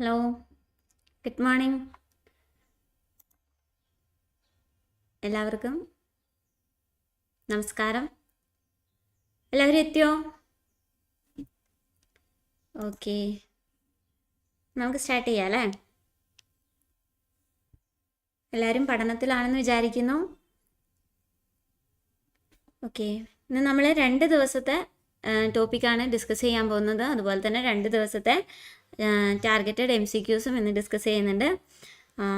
Hello good morning എല്ലാവർക്കും നമസ്കാരം. എല്ലാവരും എത്തിയോ? ഓക്കെ നമുക്ക് സ്റ്റാർട്ട് ചെയ്യാം അല്ലേ? എല്ലാവരും പഠനത്തിലാണെന്ന് വിചാരിക്കുന്നു. ഓക്കെ ഇന്ന് നമ്മൾ രണ്ട് ദിവസത്തെ ടോപ്പിക്കാണ് ഡിസ്കസ് ചെയ്യാൻ പോകുന്നത്. അതുപോലെ തന്നെ രണ്ട് ദിവസത്തെ ടാർഗറ്റഡ് എം സി ക്യൂസും ഇന്ന് ഡിസ്കസ് ചെയ്യുന്നുണ്ട്.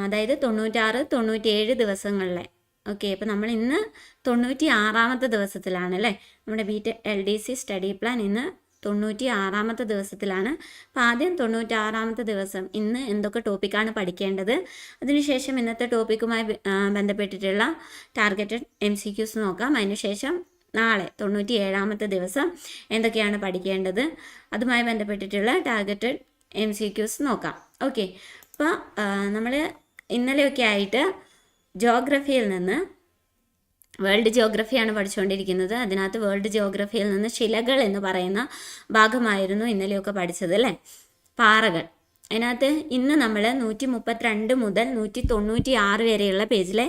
അതായത് തൊണ്ണൂറ്റാറ് തൊണ്ണൂറ്റേഴ് ദിവസങ്ങളിലെ. ഓക്കെ അപ്പോൾ നമ്മൾ ഇന്ന് തൊണ്ണൂറ്റി ആറാമത്തെ ദിവസത്തിലാണ് അല്ലേ? നമ്മുടെ ബി ടെ L D C study plan ഇന്ന് തൊണ്ണൂറ്റി ആറാമത്തെ ദിവസത്തിലാണ്. അപ്പോൾ ആദ്യം തൊണ്ണൂറ്റാറാമത്തെ ദിവസം ഇന്ന് എന്തൊക്കെ ടോപ്പിക്കാണ് പഠിക്കേണ്ടത്? അതിനുശേഷം ഇന്നത്തെ ടോപ്പിക്കുമായി ബന്ധപ്പെട്ടിട്ടുള്ള ടാർഗറ്റഡ് എം സി ക്യൂസ് നോക്കാം. അതിനുശേഷം നാളെ തൊണ്ണൂറ്റി ഏഴാമത്തെ ദിവസം എന്തൊക്കെയാണ് പഠിക്കേണ്ടത്? അതുമായി ബന്ധപ്പെട്ടിട്ടുള്ള ടാർഗറ്റഡ് എം സി ക്യൂസ് നോക്കാം. ഓക്കെ അപ്പോൾ നമ്മൾ ഇന്നലെയൊക്കെ ആയിട്ട് ജോഗ്രഫിയിൽ നിന്ന് വേൾഡ് ജിയോഗ്രഫിയാണ് പഠിച്ചുകൊണ്ടിരിക്കുന്നത് അതിനകത്ത് വേൾഡ് ജിയോഗ്രഫിയിൽ നിന്ന് ശിലകൾ എന്ന് പറയുന്ന ഭാഗമായിരുന്നു ഇന്നലെയൊക്കെ പഠിച്ചത് അല്ലേ? പാറകൾ. അതിനകത്ത് ഇന്ന് നമ്മൾ നൂറ്റി മുപ്പത്തിരണ്ട് മുതൽ നൂറ്റി തൊണ്ണൂറ്റി ആറ് വരെയുള്ള പേജിലെ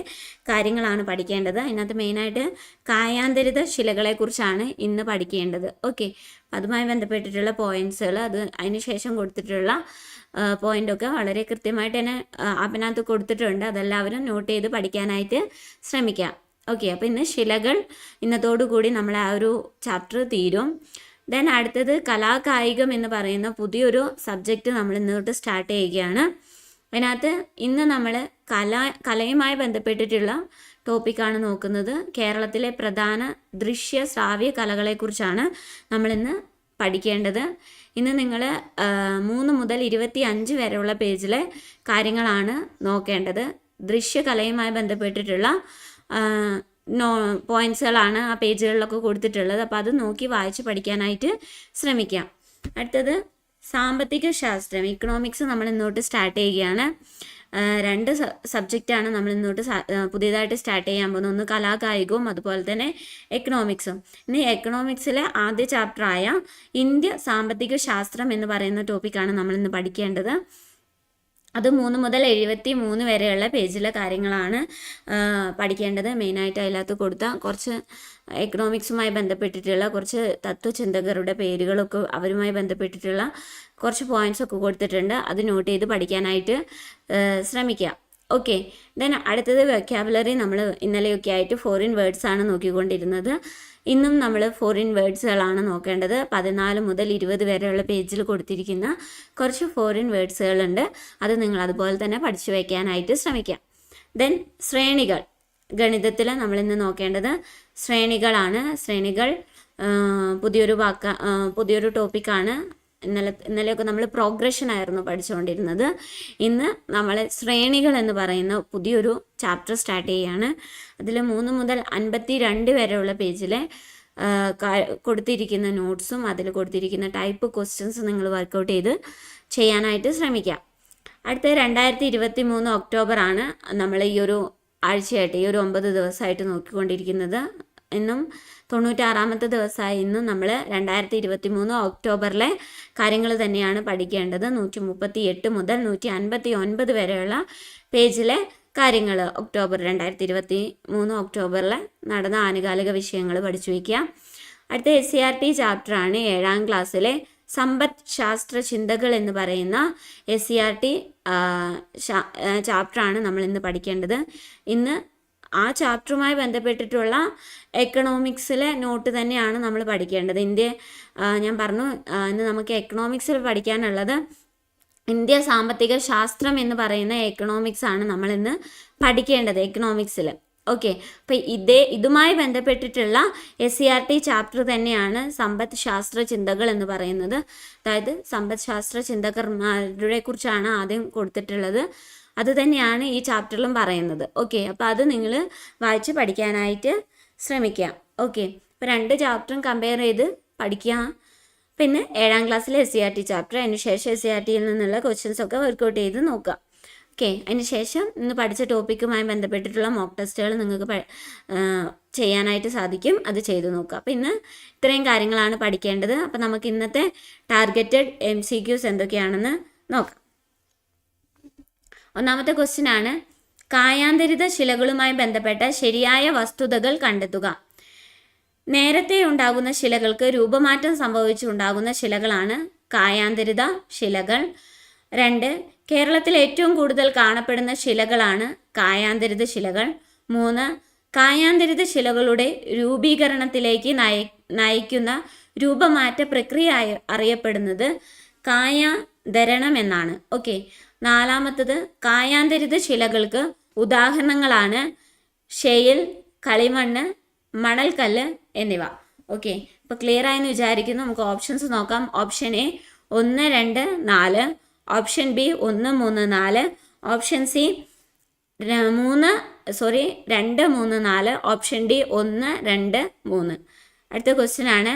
കാര്യങ്ങളാണ് പഠിക്കേണ്ടത്. അതിനകത്ത് മെയിനായിട്ട് കായാന്തരിത ശിലകളെക്കുറിച്ചാണ് ഇന്ന് പഠിക്കേണ്ടത്. ഓക്കെ. അതുമായി ബന്ധപ്പെട്ടിട്ടുള്ള പോയിന്റ്സുകൾ അത് അതിന് ശേഷം കൊടുത്തിട്ടുള്ള പോയിന്റൊക്കെ വളരെ കൃത്യമായിട്ട് തന്നെ അതിനകത്ത് കൊടുത്തിട്ടുണ്ട്. അതെല്ലാവരും നോട്ട് ചെയ്ത് പഠിക്കാനായിട്ട് ശ്രമിക്കാം. ഓക്കെ. അപ്പോൾ ഇന്ന് ശിലകൾ ഇന്നത്തോടു കൂടി നമ്മൾ ആ ഒരു ചാപ്റ്റർ തീരും. ദെൻ അടുത്തത് കലാകായികം എന്ന് പറയുന്ന പുതിയൊരു സബ്ജക്റ്റ് നമ്മൾ ഇന്ന് തൊട്ട് സ്റ്റാർട്ട് ചെയ്യുകയാണ്. അതിനകത്ത് ഇന്ന് നമ്മൾ കല കലയുമായി ബന്ധപ്പെട്ടിട്ടുള്ള ടോപ്പിക്കാണ് നോക്കുന്നത്. കേരളത്തിലെ പ്രധാന ദൃശ്യ ശ്രാവ്യ കലകളെക്കുറിച്ചാണ് നമ്മളിന്ന് പഠിക്കേണ്ടത്. ഇന്ന് നിങ്ങൾ മൂന്ന് മുതൽ ഇരുപത്തി അഞ്ച് വരെയുള്ള പേജിലെ കാര്യങ്ങളാണ് നോക്കേണ്ടത്. ദൃശ്യകലയുമായി ബന്ധപ്പെട്ടിട്ടുള്ള നോ പോയിൻസുകളാണ് ആ പേജുകളിലൊക്കെ കൊടുത്തിട്ടുള്ളത്. അപ്പോൾ അത് നോക്കി വായിച്ച് പഠിക്കാനായിട്ട് ശ്രമിക്കാം. അടുത്തത് സാമ്പത്തിക ശാസ്ത്രം. ഇക്കണോമിക്സ് നമ്മൾ ഇന്നോട്ട് സ്റ്റാർട്ട് ചെയ്യുകയാണ്. രണ്ട് സബ്ജക്റ്റാണ് നമ്മൾ ഇന്നോട്ട് പുതിയതായിട്ട് സ്റ്റാർട്ട് ചെയ്യാൻ പോകുന്നത്. ഒന്ന് കലാകായികവും അതുപോലെ തന്നെ എക്കണോമിക്സും ഇനി എക്കണോമിക്സിലെ ആദ്യ ചാപ്റ്ററായ ഇന്ത്യ സാമ്പത്തിക ശാസ്ത്രം എന്ന് പറയുന്ന ടോപ്പിക്കാണ് നമ്മൾ ഇന്ന് പഠിക്കേണ്ടത്. അത് മൂന്ന് മുതൽ എഴുപത്തി മൂന്ന് വരെയുള്ള പേജിലെ കാര്യങ്ങളാണ് പഠിക്കേണ്ടത്. മെയിനായിട്ട് അതിനകത്ത് കൊടുത്ത കുറച്ച് എക്കണോമിക്സുമായി ബന്ധപ്പെട്ടിട്ടുള്ള കുറച്ച് തത്വചിന്തകരുടെ പേരുകളൊക്കെ അവരുമായി ബന്ധപ്പെട്ടിട്ടുള്ള കുറച്ച് പോയിന്റ്സ് ഒക്കെ കൊടുത്തിട്ടുണ്ട്. അത് നോട്ട് ചെയ്ത് പഠിക്കാനായിട്ട് ശ്രമിക്കാം. ഓക്കെ ദെൻ അടുത്തത് വെക്കാബുലറി നമ്മൾ ഇന്നലെയൊക്കെ ആയിട്ട് ഫോറിൻ വേർഡ്സ് ആണ് നോക്കിക്കൊണ്ടിരുന്നത്. ഇന്നും നമ്മൾ ഫോറിൻ വേർഡ്സുകളാണ് നോക്കേണ്ടത്. പതിനാല് മുതൽ ഇരുപത് വരെയുള്ള പേജിൽ കൊടുത്തിരിക്കുന്ന കുറച്ച് ഫോറിൻ വേർഡ്സുകളുണ്ട് അത് നിങ്ങൾ അതുപോലെ തന്നെ പഠിച്ചു വയ്ക്കാനായിട്ട് ശ്രമിക്കാം. ദെൻ ശ്രേണികൾ. ഗണിതത്തിൽ നമ്മൾ ഇന്ന് നോക്കേണ്ടത് ശ്രേണികളാണ്. ശ്രേണികൾ പുതിയൊരു വാക്ക പുതിയൊരു ടോപ്പിക്കാണ് ഇന്നലെ ഇന്നലെയൊക്കെ നമ്മൾ പ്രോഗ്രഷൻ ആയിരുന്നു പഠിച്ചുകൊണ്ടിരുന്നത് ഇന്ന് നമ്മൾ ശ്രേണികൾ എന്ന് പറയുന്ന പുതിയൊരു ചാപ്റ്റർ സ്റ്റാർട്ട് ചെയ്യുകയാണ് അതിൽ മൂന്ന് മുതൽ അൻപത്തി രണ്ട് വരെയുള്ള പേജിലെ കൊടുത്തിരിക്കുന്ന നോട്ട്സും അതിൽ കൊടുത്തിരിക്കുന്ന ടൈപ്പ് ക്വസ്റ്റ്യൻസ് നിങ്ങൾ വർക്കൗട്ട് ചെയ്ത് ചെയ്യാനായിട്ട് ശ്രമിക്കാം. അടുത്ത രണ്ടായിരത്തി ഇരുപത്തി മൂന്ന് ഒക്ടോബർ ആണ് നമ്മൾ ഈ ഒരു ആഴ്ചയായിട്ട് ഈ ഒരു ഒമ്പത് ദിവസമായിട്ട് നോക്കിക്കൊണ്ടിരിക്കുന്നത്. ഇന്നും തൊണ്ണൂറ്റാറാമത്തെ ദിവസമായി ഇന്ന് നമ്മൾ രണ്ടായിരത്തി ഇരുപത്തി മൂന്ന് ഒക്ടോബറിലെ കാര്യങ്ങൾ തന്നെയാണ് പഠിക്കേണ്ടത്. നൂറ്റി മുപ്പത്തി എട്ട് മുതൽ നൂറ്റി അൻപത്തി ഒൻപത് വരെയുള്ള പേജിലെ കാര്യങ്ങൾ ഒക്ടോബർ രണ്ടായിരത്തി ഇരുപത്തി മൂന്ന് ഒക്ടോബറിൽ നടന്ന ആനുകാലിക വിഷയങ്ങൾ പഠിച്ചു വയ്ക്കുക. അടുത്ത എസ് സി ആർ ടി ചാപ്റ്ററാണ് ഏഴാം ക്ലാസ്സിലെ സമ്പദ് ശാസ്ത്ര ചിന്തകൾ എന്ന് പറയുന്ന എസ് സി ആർ ടി ചാപ്റ്ററാണ് നമ്മൾ ഇന്ന് പഠിക്കേണ്ടത്. ഇന്ന് ആ ചാപ്റ്ററുമായി ബന്ധപ്പെട്ടിട്ടുള്ള എക്കണോമിക്സിലെ നോട്ട് തന്നെയാണ് നമ്മൾ പഠിക്കേണ്ടത്. ഇന്ത്യ ഞാൻ പറഞ്ഞു ഇന്ന് നമുക്ക് എക്കണോമിക്സിൽ പഠിക്കാനുള്ളത് ഇന്ത്യ സാമ്പത്തിക ശാസ്ത്രം എന്ന് പറയുന്ന എക്കണോമിക്സ് ആണ് നമ്മൾ ഇന്ന് പഠിക്കേണ്ടത് എക്കണോമിക്സിൽ ഓക്കെ അപ്പോൾ ഇതേ ഇതുമായി ബന്ധപ്പെട്ടിട്ടുള്ള S C R T chapter തന്നെയാണ് സമ്പദ് ശാസ്ത്ര ചിന്തകൾ എന്ന് പറയുന്നത്. അതായത് സമ്പദ് ശാസ്ത്ര ചിന്തകന്മാരുടെ കുറിച്ചാണ് ആദ്യം കൊടുത്തിട്ടുള്ളത്. അത് തന്നെയാണ് ഈ ചാപ്റ്ററിലും പറയുന്നത്. ഓക്കെ അപ്പോൾ അത് നിങ്ങൾ വായിച്ച് പഠിക്കാനായിട്ട് ശ്രമിക്കുക. ഓക്കെ അപ്പോൾ രണ്ട് ചാപ്റ്ററും കമ്പയർ ചെയ്ത് പഠിക്കുക. പിന്നെ ഏഴാം ക്ലാസ്സിലെ S C R T chapter അതിന് ശേഷം എസ് സി ആർ ടിയിൽ നിന്നുള്ള ക്വസ്റ്റ്യൻസ് ഒക്കെ വർക്കൗട്ട് ചെയ്ത് നോക്കുക. ഓക്കെ അതിന് ശേഷം ഇന്ന് പഠിച്ച ടോപ്പിക്കുമായി ബന്ധപ്പെട്ടിട്ടുള്ള മോക്ക് ടെസ്റ്റുകൾ നിങ്ങൾക്ക് ചെയ്യാനായിട്ട് സാധിക്കും. അത് ചെയ്തു നോക്കുക. അപ്പോൾ ഇന്ന് ഇത്രയും കാര്യങ്ങളാണ് പഠിക്കേണ്ടത്. അപ്പോൾ നമുക്ക് ഇന്നത്തെ ടാർഗറ്റഡ് എം സി ക്യൂസ് എന്തൊക്കെയാണെന്ന് നോക്കാം. ഒന്നാമത്തെ ക്വസ്റ്റ്യൻ ആണ്. കായാന്തരിത ശിലകളുമായി ബന്ധപ്പെട്ട ശരിയായ വസ്തുതകൾ കണ്ടെത്തുക. നേരത്തെ ഉണ്ടാകുന്ന ശിലകൾക്ക് രൂപമാറ്റം സംഭവിച്ചുണ്ടാകുന്ന ശിലകളാണ് കായാന്തരിത ശിലകൾ. രണ്ട് കേരളത്തിൽ ഏറ്റവും കൂടുതൽ കാണപ്പെടുന്ന ശിലകളാണ് കായാന്തരിത ശിലകൾ. മൂന്ന് കായാന്തരിത ശിലകളുടെ രൂപീകരണത്തിലേക്ക് നയ നയിക്കുന്ന രൂപമാറ്റ പ്രക്രിയ അറിയപ്പെടുന്നത് കായാന്തരണം എന്നാണ്. ഓക്കെ നാലാമത്തത് കായാന്തരിത ശിലകൾക്ക് ഉദാഹരണങ്ങളാണ് ഷെയിൽ കളിമണ്ണ് മണൽക്കല്ല് എന്നിവ. ഓക്കെ. ഇപ്പോൾ ക്ലിയർ ആയെന്ന് വിചാരിക്കുന്നു. നമുക്ക് ഓപ്ഷൻസ് നോക്കാം. ഓപ്ഷൻ എ ഒന്ന് രണ്ട് നാല്. ഓപ്ഷൻ ബി ഒന്ന് മൂന്ന് നാല്. ഓപ്ഷൻ സി മൂന്ന് സോറി രണ്ട് മൂന്ന് നാല്. ഓപ്ഷൻ ഡി ഒന്ന് രണ്ട് മൂന്ന്. അടുത്ത ക്വസ്റ്റ്യൻ ആണ്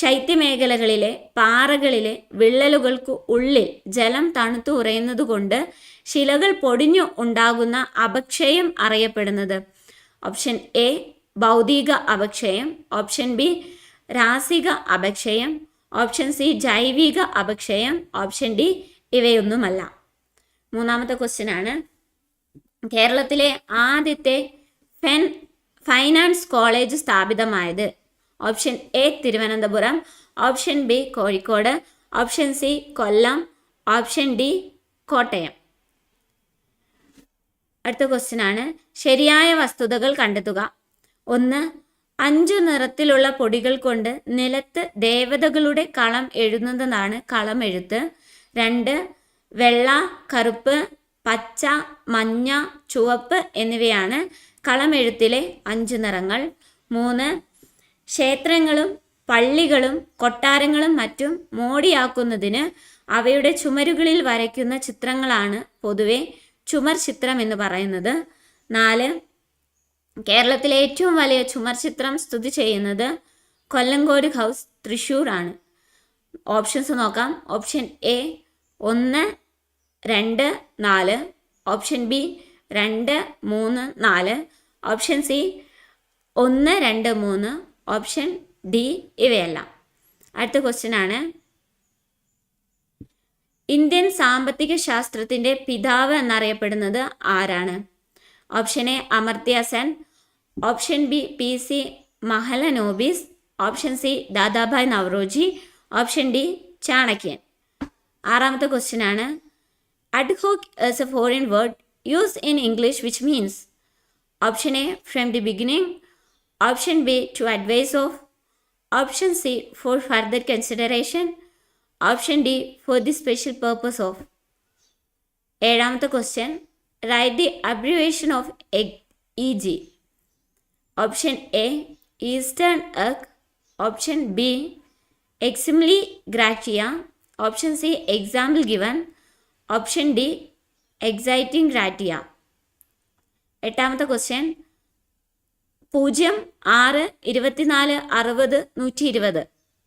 ശൈത്യമേഖലകളിലെ പാറകളിലെ വിള്ളലുകൾക്ക് ഉള്ളിൽ ജലം തണുത്തു ഉറയുന്നതുകൊണ്ട് ശിലകൾ പൊടിഞ്ഞു ഉണ്ടാകുന്ന അപക്ഷയം അറിയപ്പെടുന്നത്. ഓപ്ഷൻ എ ഭൗതിക അപക്ഷയം. ഓപ്ഷൻ ബി രാസിക അപക്ഷയം. ഓപ്ഷൻ സി ജൈവിക അപക്ഷയം. ഓപ്ഷൻ ഡി ഇവയൊന്നുമല്ല. മൂന്നാമത്തെ ക്വസ്റ്റ്യൻ ആണ്. കേരളത്തിലെ ആദ്യത്തെ ഫെൻ ഫൈനാൻസ് കോളേജ് സ്ഥാപിതമായത് option A Thiruvananthapuram option B Kozhikode option C Kollam option D Kottayam. അടുത്ത ക്വസ്റ്റ്യൻ ആണ്. ശരിയായ വസ്തുതകൾ കണ്ടെത്തുക. ഒന്ന് അഞ്ചു നിറത്തിലുള്ള പൊടികൾ കൊണ്ട് നിലത്ത് ദേവതകളുടെ കളം എഴുതുന്നതാണ് കളം എഴുത്ത്. രണ്ട് വെള്ള കറുപ്പ് പച്ച മഞ്ഞ ചുവപ്പ് എന്നിവയാണ് കളമെഴുത്തിലെ അഞ്ചു നിറങ്ങൾ. മൂന്ന് ക്ഷേത്രങ്ങളും പള്ളികളും കൊട്ടാരങ്ങളും മറ്റും മോടിയാക്കുന്നതിന് അവയുടെ ചുമരുകളിൽ വരയ്ക്കുന്ന ചിത്രങ്ങളാണ് പൊതുവെ ചുമർ ചിത്രം എന്ന് പറയുന്നത്. നാല് കേരളത്തിലെ ഏറ്റവും വലിയ ചുമർ ചിത്രം സ്ഥിതി ചെയ്യുന്നത് കൊല്ലങ്കോട് ഹൗസ് തൃശ്ശൂർ ആണ് ഓപ്ഷൻസ് നോക്കാം. ഓപ്ഷൻ എ ഒന്ന് രണ്ട് നാല്. ഓപ്ഷൻ ബി രണ്ട് മൂന്ന് നാല്. ഓപ്ഷൻ സി ഒന്ന് രണ്ട് മൂന്ന്. ഓപ്ഷൻ ഡി ഇവയല്ല. അടുത്ത ക്വസ്റ്റ്യൻ ആണ്. ഇന്ത്യൻ സാമ്പത്തിക ശാസ്ത്രത്തിന്റെ പിതാവ് എന്നറിയപ്പെടുന്നത് ആരാണ്? Option A Amartya Sen. Option B P C Mahalanobis. Option C Dadabhai Naoroji. Option D ചാണക്യൻ. ആറാമത്തെ ക്വസ്റ്റ്യൻ ആണ്. Ad hoc is a foreign word use in English which means option A from the beginning option B to advise of option C for further consideration option D for the special purpose of ഏഴാമത്തെ question right the abbreviation of E G option A eastern egg option B exempli gratia option C example given option D exciting gratia എട്ടാമത്തെ question പൂജ്യം ആറ് ഇരുപത്തിനാല് അറുപത് നൂറ്റി ഇരുപത്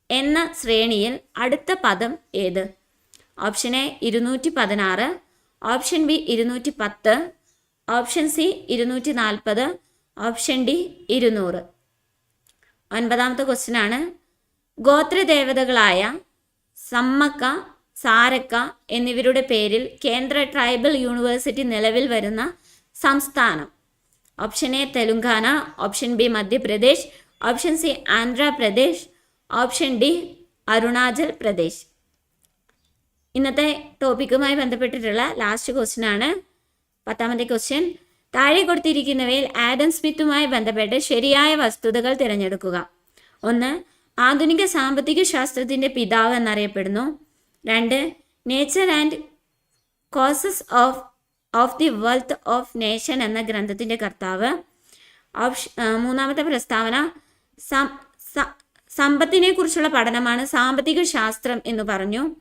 എന്ന ശ്രേണിയിൽ അടുത്ത പദം ഏത്? ഓപ്ഷൻ എ ഇരുന്നൂറ്റി പതിനാറ് ഓപ്ഷൻ ബി ഇരുന്നൂറ്റി പത്ത് ഓപ്ഷൻ സി ഇരുന്നൂറ്റി നാൽപ്പത് ഓപ്ഷൻ ഡി ഇരുന്നൂറ്. ഒൻപതാമത്തെ ക്വസ്റ്റ്യൻ ഗോത്രദേവതകളായ സമ്മക്ക സാരക്ക എന്നിവരുടെ പേരിൽ കേന്ദ്ര ട്രൈബൽ യൂണിവേഴ്സിറ്റി നിലവിൽ വരുന്ന സംസ്ഥാനം. Option A Telangana option B Madhya Pradesh option C Andhra Pradesh option D Arunachal Pradesh ഇന്നത്തെ ടോപ്പിക്കുമായി ബന്ധപ്പെട്ടിട്ടുള്ള ലാസ്റ്റ് ക്വസ്റ്റ്യൻ ആണ്. പത്താമത്തെ ക്വസ്റ്റ്യൻ താഴെ കൊടുത്തിരിക്കുന്നവയിൽ ആഡം സ്മിത്തുമായി ബന്ധപ്പെട്ട് ശരിയായ വസ്തുതകൾ തിരഞ്ഞെടുക്കുക. ഒന്ന് ആധുനിക സാമ്പത്തിക ശാസ്ത്രത്തിന്റെ പിതാവ് എന്നറിയപ്പെടുന്നു. രണ്ട് nature and causes of of the wealth of nation എന്ന ഗ്രന്ഥത്തിന്റെ കർത്താവ്. ഓപ്ഷ മൂന്നാമത്തെ പ്രസ്താവന സമ്പത്തിനെ കുറിച്ചുള്ള പഠനമാണ് സാമ്പത്തിക ശാസ്ത്രം എന്ന് പറഞ്ഞു.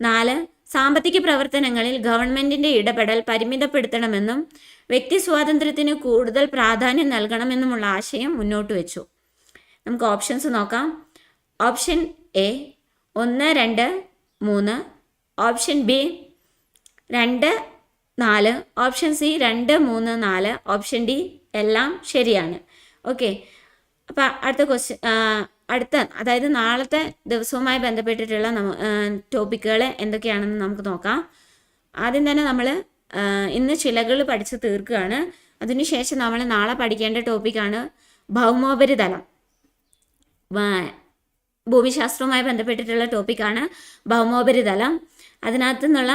നാല് സാമ്പത്തിക പ്രവർത്തനങ്ങളിൽ ഗവൺമെന്റിന്റെ ഇടപെടൽ പരിമിതപ്പെടുത്തണമെന്നും വ്യക്തി സ്വാതന്ത്ര്യത്തിന് കൂടുതൽ പ്രാധാന്യം നൽകണമെന്നുമുള്ള ആശയം മുന്നോട്ട് വെച്ചു. നമുക്ക് ഓപ്ഷൻസ് നോക്കാം. ഓപ്ഷൻ എ ഒന്ന് രണ്ട് മൂന്ന്. ഓപ്ഷൻ ബി രണ്ട് നാല് ഓപ്ഷൻ സി രണ്ട് മൂന്ന് നാല് ഓപ്ഷൻ ഡി എല്ലാം ശരിയാണ്. ഓക്കെ അപ്പം അടുത്ത ക്വസ്റ്റ്യൻ അടുത്ത അതായത് നാളത്തെ ദിവസവുമായി ബന്ധപ്പെട്ടിട്ടുള്ള നമ്മ ടോപ്പിക്കുകൾ എന്തൊക്കെയാണെന്ന് നമുക്ക് നോക്കാം. ആദ്യം തന്നെ നമ്മൾ ഇന്ന് ചിലകൾ പഠിച്ച് തീർക്കുകയാണ്. അതിനുശേഷം നമ്മൾ നാളെ പഠിക്കേണ്ട ടോപ്പിക്കാണ് ഭൗമോപരിതലം. ഭൂമിശാസ്ത്രവുമായി ബന്ധപ്പെട്ടിട്ടുള്ള ടോപ്പിക്കാണ് ഭൗമോപരിതലം. അതിനകത്തു നിന്നുള്ള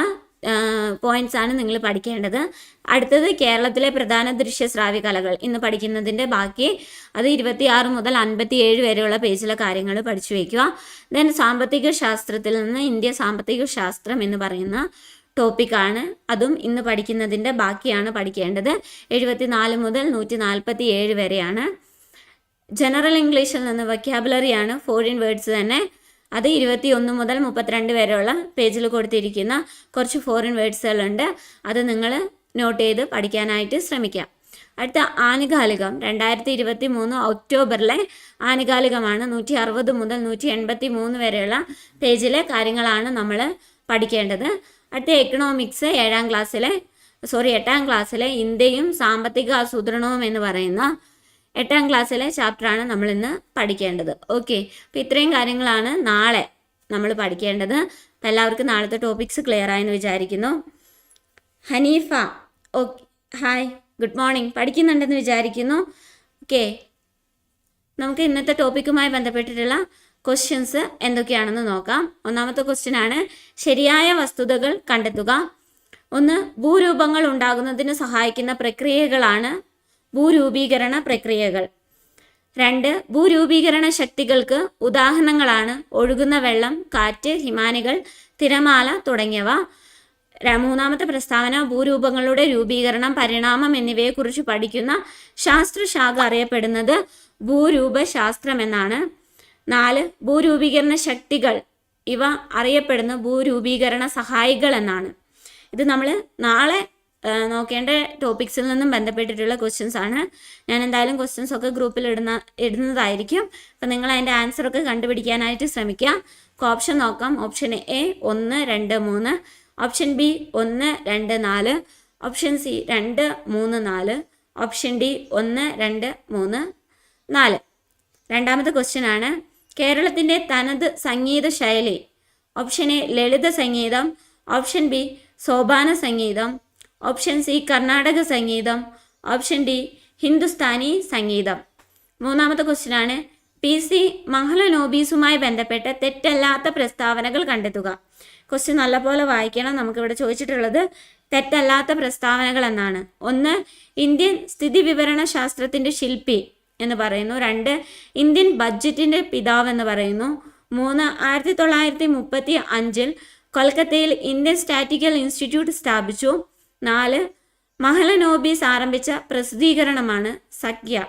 പോയിന്റ്സ് ആണ് നിങ്ങൾ പഠിക്കേണ്ടത്. അടുത്തത് കേരളത്തിലെ പ്രധാന ദൃശ്യ ശ്രാവ്യ കലകൾ. ഇന്ന് പഠിക്കുന്നതിന്റെ ബാക്കി അത് ഇരുപത്തിയാറ് മുതൽ അൻപത്തിയേഴ് വരെയുള്ള പേജിലെ കാര്യങ്ങൾ പഠിച്ചു വയ്ക്കുക. ദെൻ സാമ്പത്തിക ശാസ്ത്രത്തിൽ നിന്ന് ഇന്ത്യ സാമ്പത്തിക ശാസ്ത്രം എന്ന് പറയുന്ന ടോപ്പിക്കാണ് അതും ഇന്ന് പഠിക്കുന്നതിന്റെ ബാക്കിയാണ് പഠിക്കേണ്ടത്. എഴുപത്തിനാല് മുതൽ നൂറ്റി നാൽപ്പത്തി ഏഴ് വരെയാണ് ജനറൽ ഇംഗ്ലീഷിൽ നിന്ന് വൊക്കാബുലറിയാണ് ഫോറിൻ വേർഡ്സ് തന്നെ. അത് ഇരുപത്തി ഒന്ന് മുതൽ മുപ്പത്തിരണ്ട് വരെയുള്ള പേജിൽ കൊടുത്തിരിക്കുന്ന കുറച്ച് ഫോറിൻ വേർഡ്സുകളുണ്ട് അത് നിങ്ങൾ നോട്ട് ചെയ്ത് പഠിക്കാനായിട്ട് ശ്രമിക്കാം. അടുത്ത ആനുകാലികം. രണ്ടായിരത്തി ഇരുപത്തി മൂന്ന് ഒക്ടോബറിലെ ആനുകാലികമാണ് നൂറ്റി അറുപത് മുതൽ നൂറ്റി എൺപത്തി മൂന്ന് വരെയുള്ള പേജിലെ കാര്യങ്ങളാണ് നമ്മൾ പഠിക്കേണ്ടത്. അടുത്ത എക്കണോമിക്സ് ഏഴാം ക്ലാസ്സിലെ സോറി എട്ടാം ക്ലാസ്സിലെ ഇന്ത്യയും സാമ്പത്തിക ആസൂത്രണവും എന്ന് പറയുന്ന എട്ടാം ക്ലാസ്സിലെ ചാപ്റ്ററാണ് നമ്മൾ ഇന്ന് പഠിക്കേണ്ടത്. ഓക്കെ അപ്പോൾ ഇത്രയും കാര്യങ്ങളാണ് നാളെ നമ്മൾ പഠിക്കേണ്ടത്. അപ്പം എല്ലാവർക്കും നാളത്തെ ടോപ്പിക്സ് ക്ലിയർ ആയെന്ന് വിചാരിക്കുന്നു. Haneefa okay hi good morning പഠിക്കുന്നുണ്ടെന്ന് വിചാരിക്കുന്നു. ഓക്കെ നമുക്ക് ഇന്നത്തെ ടോപ്പിക്കുമായി ബന്ധപ്പെട്ടിട്ടുള്ള ക്വസ്റ്റ്യൻസ് എന്തൊക്കെയാണെന്ന് നോക്കാം. ഒന്നാമത്തെ ക്വസ്റ്റ്യൻ ആണ് ശരിയായ വസ്തുതകൾ കണ്ടെത്തുക. ഒന്ന് ഭൂരൂപങ്ങൾ ഉണ്ടാകുന്നതിന് സഹായിക്കുന്ന പ്രക്രിയകളാണ് ഭൂരൂപീകരണ പ്രക്രിയകൾ. രണ്ട് ഭൂരൂപീകരണ ശക്തികൾക്ക് ഉദാഹരണങ്ങളാണ് ഒഴുകുന്ന വെള്ളം കാറ്റ് ഹിമാനികൾ തിരമാല തുടങ്ങിയവ. മൂന്നാമത്തെ പ്രസ്താവന ഭൂരൂപങ്ങളുടെ രൂപീകരണം പരിണാമം എന്നിവയെക്കുറിച്ച് പഠിക്കുന്ന ശാസ്ത്രശാഖ അറിയപ്പെടുന്നത് ഭൂരൂപശാസ്ത്രം എന്നാണ് നാല് ഭൂരൂപീകരണ ശക്തികൾ ഇവ അറിയപ്പെടുന്ന ഭൂരൂപീകരണ സഹായികൾ എന്നാണ് ഇത് നമ്മൾ നാളെ നോക്കേണ്ട ടോപ്പിക്സിൽ നിന്നും ബന്ധപ്പെട്ടിട്ടുള്ള ക്വസ്റ്റ്യൻസ് ആണ്. ഞാൻ എന്തായാലും ക്വസ്റ്റ്യൻസ് ഒക്കെ ഗ്രൂപ്പിൽ ഇടുന്ന ഇടുന്നതായിരിക്കും. അപ്പം നിങ്ങൾ അതിന്റെ ആൻസർ ഒക്കെ കണ്ടുപിടിക്കാനായിട്ട് ശ്രമിക്കുക. ഓപ്ഷൻ നോക്കാം. ഓപ്ഷൻ എ ഒന്ന് രണ്ട് മൂന്ന്. ഓപ്ഷൻ ബി ഒന്ന് രണ്ട് നാല്. ഓപ്ഷൻ സി രണ്ട് മൂന്ന് നാല്. ഓപ്ഷൻ ഡി ഒന്ന് രണ്ട് മൂന്ന് നാല്. രണ്ടാമത്തെ ക്വസ്റ്റ്യൻ ആണ്. കേരളത്തിന്റെ തനത് സംഗീത ശൈലി. ഓപ്ഷൻ എ ലളിത സംഗീതം. ഓപ്ഷൻ ബി സോപാന സംഗീതം. ഓപ്ഷൻ സി കർണാടക സംഗീതം. ഓപ്ഷൻ ഡി ഹിന്ദുസ്ഥാനി സംഗീതം. മൂന്നാമത്തെ ക്വസ്റ്റ്യൻ ആണ് പി സി മഹലനോബീസുമായി ബന്ധപ്പെട്ട തെറ്റല്ലാത്ത പ്രസ്താവനകൾ കണ്ടെത്തുക. ക്വസ്റ്റ്യൻ നല്ലപോലെ വായിക്കണം. നമുക്കിവിടെ ചോദിച്ചിട്ടുള്ളത് തെറ്റല്ലാത്ത പ്രസ്താവനകൾ എന്നാണ്. ഒന്ന് ഇന്ത്യൻ സ്ഥിതി വിവരണ ശാസ്ത്രത്തിന്റെ ശില്പി എന്ന് പറയുന്നു. രണ്ട് ഇന്ത്യൻ ബഡ്ജറ്റിന്റെ പിതാവ് എന്ന് പറയുന്നു. മൂന്ന് ആയിരത്തി തൊള്ളായിരത്തി മുപ്പത്തി അഞ്ചിൽ കൊൽക്കത്തയിൽ ഇന്ത്യൻ സ്റ്റാറ്റിക്കൽ ഇൻസ്റ്റിറ്റ്യൂട്ട് സ്ഥാപിച്ചു. നാല് മഹലനോബീസ് ആരംഭിച്ച പ്രസിദ്ധീകരണമാണ് സഖ്യ.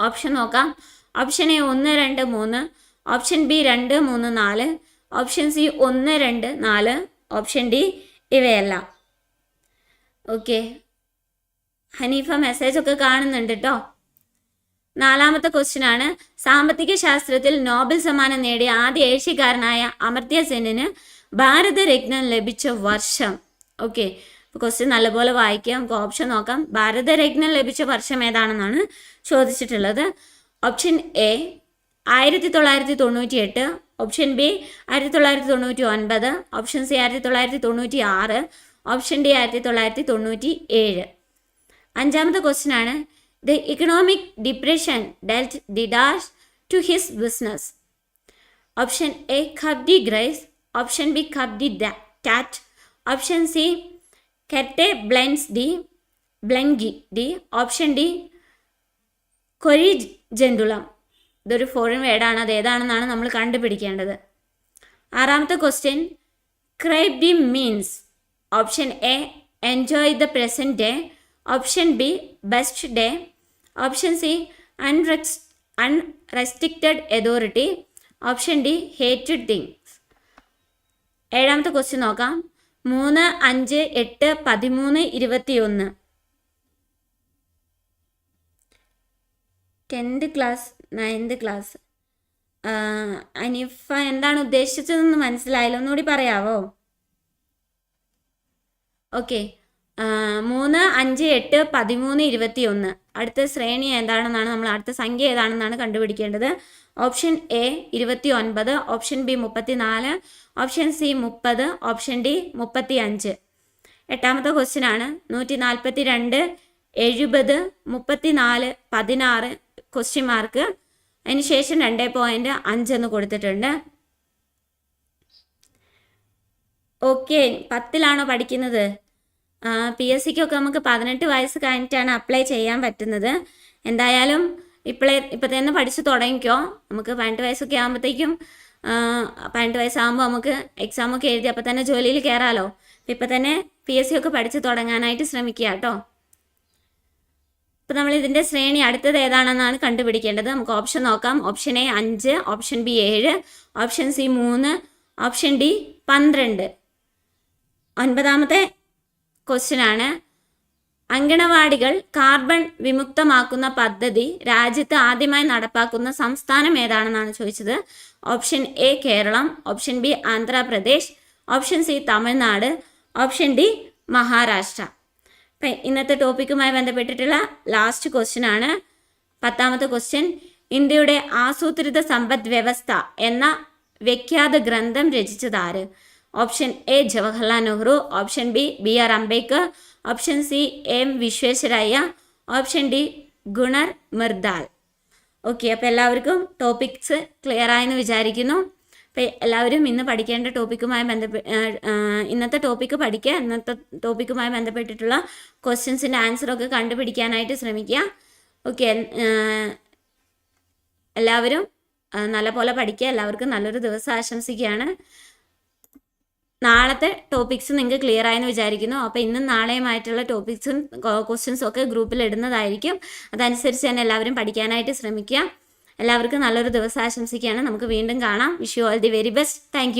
ഓപ്ഷൻ നോക്കാം. ഓപ്ഷൻ എ ഒന്ന് രണ്ട് മൂന്ന്. ഓപ്ഷൻ ബി രണ്ട് മൂന്ന് നാല്. ഓപ്ഷൻ സി ഒന്ന് രണ്ട് നാല്. ഓപ്ഷൻ ഡി ഇവയല്ല. ഓക്കെ. ഹനീഫ മെസ്സേജ് ഒക്കെ കാണുന്നുണ്ട് കേട്ടോ നാലാമത്തെ ക്വസ്റ്റ്യൻ ആണ്. സാമ്പത്തിക ശാസ്ത്രത്തിൽ നോബൽ സമ്മാനം നേടിയ ആദ്യ ഏഷ്യക്കാരനായ അമർത്യ സെന്നിന് ഭാരതരത്നം ലഭിച്ച വർഷം. ഓക്കെ. ക്വസ്റ്റ്യൻ നല്ലപോലെ വായിക്കാം. നമുക്ക് ഓപ്ഷൻ നോക്കാം. ഭാരതരത്നം ലഭിച്ച വർഷം ഏതാണെന്നാണ് ചോദിച്ചിട്ടുള്ളത്. ഓപ്ഷൻ എ ആയിരത്തി തൊള്ളായിരത്തി തൊണ്ണൂറ്റി എട്ട് ഓപ്ഷൻ ബി ആയിരത്തി തൊള്ളായിരത്തി തൊണ്ണൂറ്റി ഒൻപത് ഓപ്ഷൻ സി ആയിരത്തി തൊള്ളായിരത്തി തൊണ്ണൂറ്റി ആറ് ഓപ്ഷൻ ഡി ആയിരത്തി തൊള്ളായിരത്തി തൊണ്ണൂറ്റി ഏഴ് അഞ്ചാമത്തെ ക്വസ്റ്റ്യൻ ആണ്. The economic depression dealt the dash to his business option A coup de grace. Option B coup d'état. Option C carte blanche D ബ്ലങ്കി ഡി ഓപ്ഷൻ ഡി കൊരി ജന്തുളം. ഇതൊരു ഫോറിൻ വേർഡാണ് അത് ഏതാണെന്നാണ് നമ്മൾ കണ്ടുപിടിക്കേണ്ടത്. ആറാമത്തെ question carpe diem means option A enjoy the present day option B best day option C അൺറെക്സ് unrestricted authority option D hated things ഏഴാമത്തെ ക്വസ്റ്റ്യൻ നോക്കാം. മൂന്ന് അഞ്ച് എട്ട് പതിമൂന്ന് ഇരുപത്തിയൊന്ന്. Tenth class ninth class. Anifa എന്താണ് ഉദ്ദേശിച്ചതെന്ന് മനസ്സിലായില്ല. ഒന്നുകൂടി പറയാവോ? ഓക്കെ. മൂന്ന് അഞ്ച് എട്ട് പതിമൂന്ന് ഇരുപത്തി ഒന്ന് അടുത്ത ശ്രേണി എന്താണെന്നാണ് നമ്മൾ അടുത്ത സംഖ്യ ഏതാണെന്നാണ് കണ്ടുപിടിക്കേണ്ടത്? ഓപ്ഷൻ എ ഇരുപത്തി ഒൻപത് ഓപ്ഷൻ ബി മുപ്പത്തി നാല് ഓപ്ഷൻ സി മുപ്പത് ഓപ്ഷൻ ഡി മുപ്പത്തി അഞ്ച് എട്ടാമത്തെ ക്വസ്റ്റ്യൻ ആണ് നൂറ്റി നാൽപ്പത്തി രണ്ട് എഴുപത് മുപ്പത്തി നാല് പതിനാറ് ക്വസ്റ്റ്യൻ മാർക്ക് അതിന് ശേഷം രണ്ട് പോയിന്റ് അഞ്ചെന്ന് കൊടുത്തിട്ടുണ്ട്. ഓക്കെ പത്തിലാണോ പഠിക്കുന്നത്? പി എസ് സിക്കൊക്കെ നമുക്ക് പതിനെട്ട് വയസ്സ് കഴിഞ്ഞിട്ടാണ് അപ്ലൈ ചെയ്യാൻ പറ്റുന്നത്. എന്തായാലും ഇപ്പോഴേ ഇപ്പം തന്നെ പഠിച്ചു തുടങ്ങിക്കോ. നമുക്ക് പതിനെട്ട് വയസ്സൊക്കെ ആകുമ്പോഴത്തേക്കും പതിനെട്ട് വയസ്സാകുമ്പോൾ നമുക്ക് എക്സാമൊക്കെ എഴുതി അപ്പം തന്നെ ജോലിയിൽ കയറാമല്ലോ ഇപ്പം തന്നെ പി എസ് സി ഒക്കെ പഠിച്ച് തുടങ്ങാനായിട്ട് ശ്രമിക്കുക കേട്ടോ ഇപ്പം നമ്മൾ ഇതിന്റെ ശ്രേണി അടുത്തത് ഏതാണെന്നാണ് കണ്ടുപിടിക്കേണ്ടത്. നമുക്ക് ഓപ്ഷൻ നോക്കാം. ഓപ്ഷൻ എ അഞ്ച് ഓപ്ഷൻ ബി ഏഴ് ഓപ്ഷൻ സി മൂന്ന് ഓപ്ഷൻ ഡി പന്ത്രണ്ട്. ഒൻപതാമത്തെ ക്വസ്റ്റ്യൻ ആണ് അങ്കണവാടികൾ കാർബൺ വിമുക്തമാക്കുന്ന പദ്ധതി രാജ്യത്ത് ആദ്യമായി നടപ്പാക്കുന്ന സംസ്ഥാനം ഏതാണെന്നാണ് ചോദിച്ചത്. Option A Keralam option B Andhra Pradesh option C Tamil Nadu option D Maharashtra. അപ്പം ഇന്നത്തെ ടോപ്പിക്കുമായി ബന്ധപ്പെട്ടിട്ടുള്ള ലാസ്റ്റ് ക്വസ്റ്റ്യൻ ആണ് പത്താമത്തെ ക്വസ്റ്റ്യൻ ഇന്ത്യയുടെ ആസൂത്രിത സമ്പദ് വ്യവസ്ഥ എന്ന വിഖ്യാത ഗ്രന്ഥം രചിച്ചതാര് option A Jawaharlal Nehru option B B R Ambedkar option C M Visvesvaraya option D Gunnar Myrdal okay അപ്പോൾ എല്ലാവർക്കും ടോപ്പിക്സ് ക്ലിയർ ആയെന്ന് വിചാരിക്കുന്നു. അപ്പോൾ എല്ലാവരും ഇന്ന് പഠിക്കേണ്ട ടോപ്പിക്കുമായി ബന്ധപ്പെട്ട് ഇന്നത്തെ ടോപ്പിക്ക് പഠിക്കുക. ഇന്നത്തെ ടോപ്പിക്കുമായി ബന്ധപ്പെട്ടിട്ടുള്ള ക്വസ്റ്റ്യൻസിന്റെ ആൻസറൊക്കെ കണ്ടുപിടിക്കാനായിട്ട് ശ്രമിക്കുക. ഓക്കെ എല്ലാവരും നല്ലപോലെ പഠിക്കുക. എല്ലാവർക്കും നല്ലൊരു ദിവസം ആശംസിക്കുകയാണ്. നാളത്തെ ടോപ്പിക്സ് നിങ്ങൾക്ക് ക്ലിയർ ആയെന്ന് വിചാരിക്കുന്നു. അപ്പോൾ ഇന്നും നാളെയുമായിട്ടുള്ള ടോപ്പിക്സും ക്വസ്റ്റ്യൻസും ഒക്കെ ഗ്രൂപ്പിൽ ഇടുന്നതായിരിക്കും. അതനുസരിച്ച് തന്നെ എല്ലാവരും പഠിക്കാനായിട്ട് ശ്രമിക്കുക. എല്ലാവർക്കും നല്ലൊരു ദിവസം ആശംസിക്കുകയാണ്. നമുക്ക് വീണ്ടും കാണാം. Wish you all the very best thank